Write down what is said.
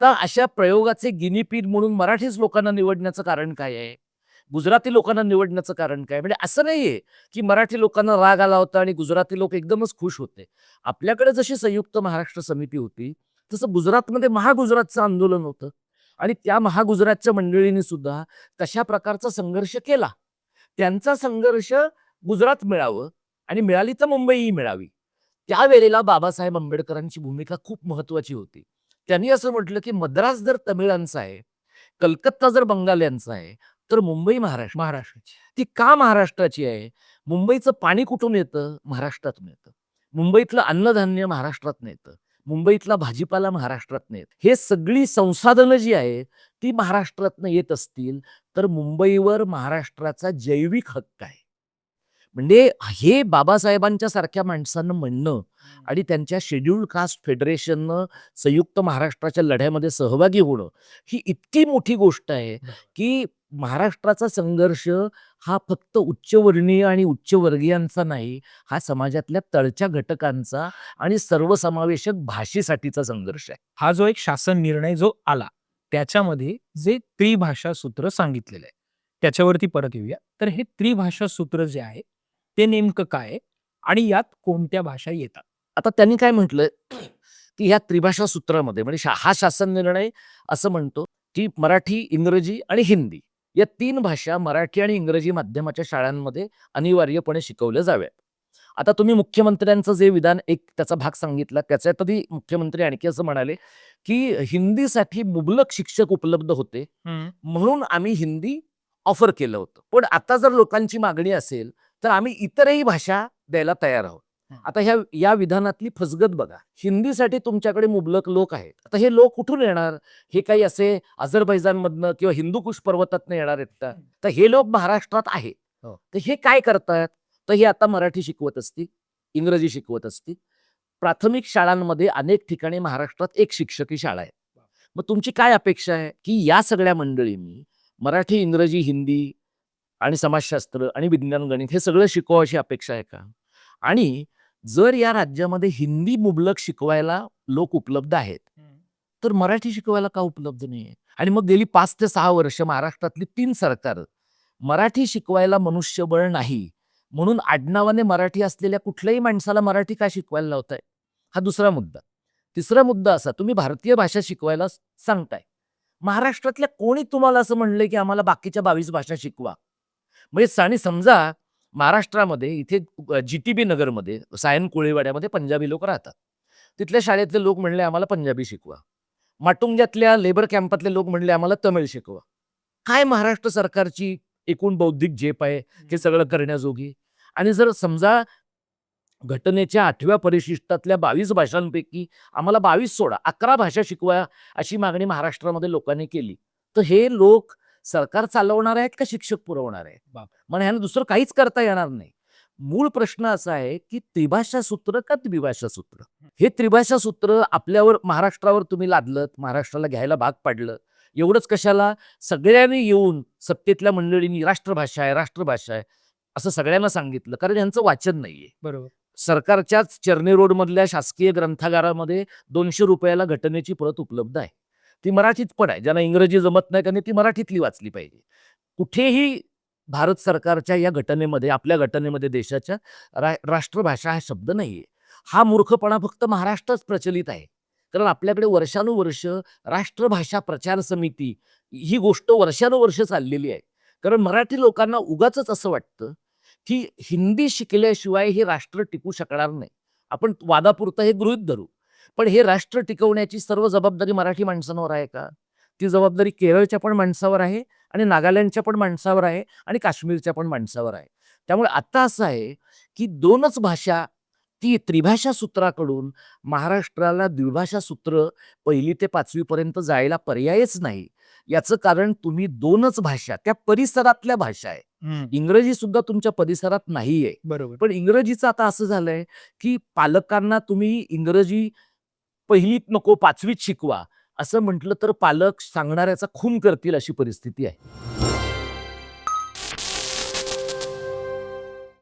तर अशा प्रयोगाचे गिनीपीठ म्हणून मराठीच लोकांना निवडण्याचं कारण काय आहे? गुजराती लोकांना निवडण्याचं कारण काय? म्हणजे असं नाहीये की मराठी लोकांना राग आला होता आणि गुजराती लोक एकदमच खुश होते. आपल्याकडे जशी संयुक्त महाराष्ट्र समिती होती तसं गुजरातमध्ये महागुजरातचं आंदोलन होतं. आणि त्या महागुजरातच्या मंडळींनी सुद्धा तशा प्रकारचा संघर्ष केला. त्यांचा संघर्ष गुजरात मिळावं आणि मिळाली तर मुंबईही मिळावी. त्यावेळेला बाबासाहेब आंबेडकरांची भूमिका खूप महत्वाची होती. त्यांनी असं म्हटलं की मद्रास जर तमिळांचा आहे कलकत्ता जर बंगाल्यांचा आहे तर मुंबई महाराष्ट्र. महाराष्ट्राची ती का महाराष्ट्राची आहे? मुंबईचं पाणी कुठून येतं? महाराष्ट्रातून येतं. मुंबईतलं अन्नधान्य महाराष्ट्रात येतं. मुंबईतला भाजीपाला महाराष्ट्रात येत. हे सगळी संसाधनं जी आहेत ती महाराष्ट्रातनं येत असतील तर मुंबईवर महाराष्ट्राचा जैविक हक्क आहे. म्हणजे हे बाबासाहेबांच्या सारख्या माणसांना म्हणणं आणि त्यांच्या शेड्यूल्ड कास्ट फेडरेशननं संयुक्त महाराष्ट्राच्या लढ्यामध्ये सहभागी होणं ही इतकी मोठी गोष्ट आहे की महाराष्ट्राचा संघर्ष हा फक्त उच्चवर्णीय आणि उच्चवर्गीयांचा नाही हा समाजातल्या तळच्या घटकांचा आणि सर्वसमावेशक भाषेसाठीचा संघर्ष आहे. हा जो एक शासन निर्णय जो आला त्याच्यामध्ये जे त्रिभाषा सूत्र सांगितलेलं आहे त्याच्यावरती परत येऊया. तर हे त्रिभाषा सूत्र जे आहे ते नेमकं काय आणि यात कोणत्या भाषा येतात? आता त्यांनी काय म्हटलंय की ह्या त्रिभाषा सूत्रामध्ये म्हणजे हा शासन निर्णय असं म्हणतो की मराठी इंग्रजी आणि हिंदी या तीन भाषा मराठी आणि इंग्रजी माध्यमाच्या शाळांमध्ये अनिवार्यपणे शिकवल्या जाव्यात. आता तुम्ही मुख्यमंत्र्यांचं जे विधान एक त्याचा भाग सांगितला त्याच्यातही मुख्यमंत्री आणखी असं म्हणाले की हिंदीसाठी मुबलक शिक्षक उपलब्ध होते म्हणून आम्ही हिंदी ऑफर केलं होतं. पण आता जर लोकांची मागणी असेल तर आम्ही इतरही भाषा द्यायला तयार आहोत. आता ह्या या विधानातली फसगत बघा. हिंदीसाठी तुमच्याकडे मुबलक लोक आहेत. आता हे लोक कुठून येणार? हे काही असे अझरबैजानमधनं किंवा हिंदुकुश पर्वतातनं येणार आहेत का? तर हे लोक महाराष्ट्रात आहेत. हो. तर हे काय करतात? तर हे आता मराठी शिकवत असतील इंग्रजी शिकवत असतील. प्राथमिक शाळांमध्ये अनेक ठिकाणी महाराष्ट्रात एक शिक्षकी शाळा आहे. मग तुमची काय अपेक्षा आहे? की या सगळ्या मंडळींनी मराठी इंग्रजी हिंदी आणि समाजशास्त्र आणि विज्ञान गणित हे सगळं शिकवा अशी अपेक्षा आहे का? आणि जर या राज्यामध्ये हिंदी मुबलक शिकवायला लोक उपलब्ध आहेत तर मराठी शिकवायला का उपलब्ध नाहीये? आणि मग गेली पाच ते सहा वर्ष महाराष्ट्रातली तीन सरकार मराठी शिकवायला मनुष्यबळ नाही म्हणून आडनावाने मराठी असलेल्या कुठल्याही माणसाला मराठी का शिकवायला लावताय? हा दुसरा मुद्दा. तिसरा मुद्दा असा तुम्ही भारतीय भाषा शिकवायला सांगताय. महाराष्ट्रातल्या कोणी तुम्हाला असं म्हणलंय की आम्हाला बाकीच्या बावीस भाषा शिकवा? म्हणजे आणि समजा महाराष्ट्रामध्ये इथे जी टी बी नगरमध्ये सायन कोळीवाड्यामध्ये पंजाबी लोक राहतात. तिथल्या शाळेतले लोक म्हणले आम्हाला पंजाबी शिकवा. माटुंग्यातल्या लेबर कॅम्पातले लोक म्हणले आम्हाला तमिळ शिकवा. काय महाराष्ट्र सरकारची एकूण बौद्धिक झेप आहे हे सगळं करण्याजोगी? आणि जर समजा घटनेच्या आठव्या परिशिष्टातल्या बावीस भाषांपैकी आम्हाला बावीस सोडा अकरा भाषा शिकवा अशी मागणी महाराष्ट्रामध्ये लोकांनी केली तर हे लोक सरकार चालवणार आहेत का शिक्षक पुरवणार आहेत. म्हणजे ह्यानं दुसरं काहीच करता येणार नाही. मूळ प्रश्न असा आहे की त्रिभाषा सूत्र का द्विभाषा सूत्र हे त्रिभाषा सूत्र आपल्यावर महाराष्ट्रावर तुम्ही लादलं महाराष्ट्राला घ्यायला भाग पाडलं. एवढंच कशाला? सगळ्यांनी येऊन सत्तेतल्या मंडळींनी राष्ट्रभाषा आहे राष्ट्रभाषा आहे असं सगळ्यांना सांगितलं. कारण यांचं वाचन नाहीये. बरोबर. सरकारच्याच चर्नी रोडमधल्या शासकीय ग्रंथागारामध्ये दोनशे रुपयाला घटनेची प्रत उपलब्ध आहे. ती मराठीत पण आहे. ज्यांना इंग्रजी जमत नाही त्यांनी ती मराठीतली वाचली पाहिजे. कुठेही भारत सरकारच्या या घटनेमध्ये आपल्या घटनेमध्ये देशाच्या रा राष्ट्रभाषा हा शब्द नाहीये. हा मूर्खपणा फक्त महाराष्ट्रच प्रचलित आहे. कारण आपल्याकडे वर्षानुवर्ष राष्ट्रभाषा प्रचार समिती ही गोष्ट वर्षानुवर्ष चाललेली आहे. कारण मराठी लोकांना उगाच असं वाटतं की हिंदी शिकल्याशिवाय हे राष्ट्र टिकू शकणार नाही. आपण वादापुरतं हे गृहित धरू. पण हे राष्ट्र टिकवण्याची सर्व जबाबदारी मराठी माणसांवर आहे का? ती जबाबदारी केरळच्या पण माणसावर आहे आणि नागालँडच्या पण माणसावर आहे आणि काश्मीरच्या पण माणसावर आहे. त्यामुळे आता असं आहे की दोनच भाषा ती त्रिभाषा सूत्राकडून महाराष्ट्राला द्विभाषा सूत्र पहिली ते पाचवी पर्यंत जायला पर्यायच नाही. याचं कारण तुम्ही दोनच भाषा त्या परिसरातल्या भाषा आहे. इंग्रजी सुद्धा तुमच्या परिसरात नाहीये. बरोबर. पण इंग्रजीचं आता असं झालंय की पालकांना तुम्ही इंग्रजी पहिलीत नको पाचवीत शिकवा. असं म्हटलं तर पालक सांगणाऱ्याचा खून करतील अशी परिस्थिती आहे.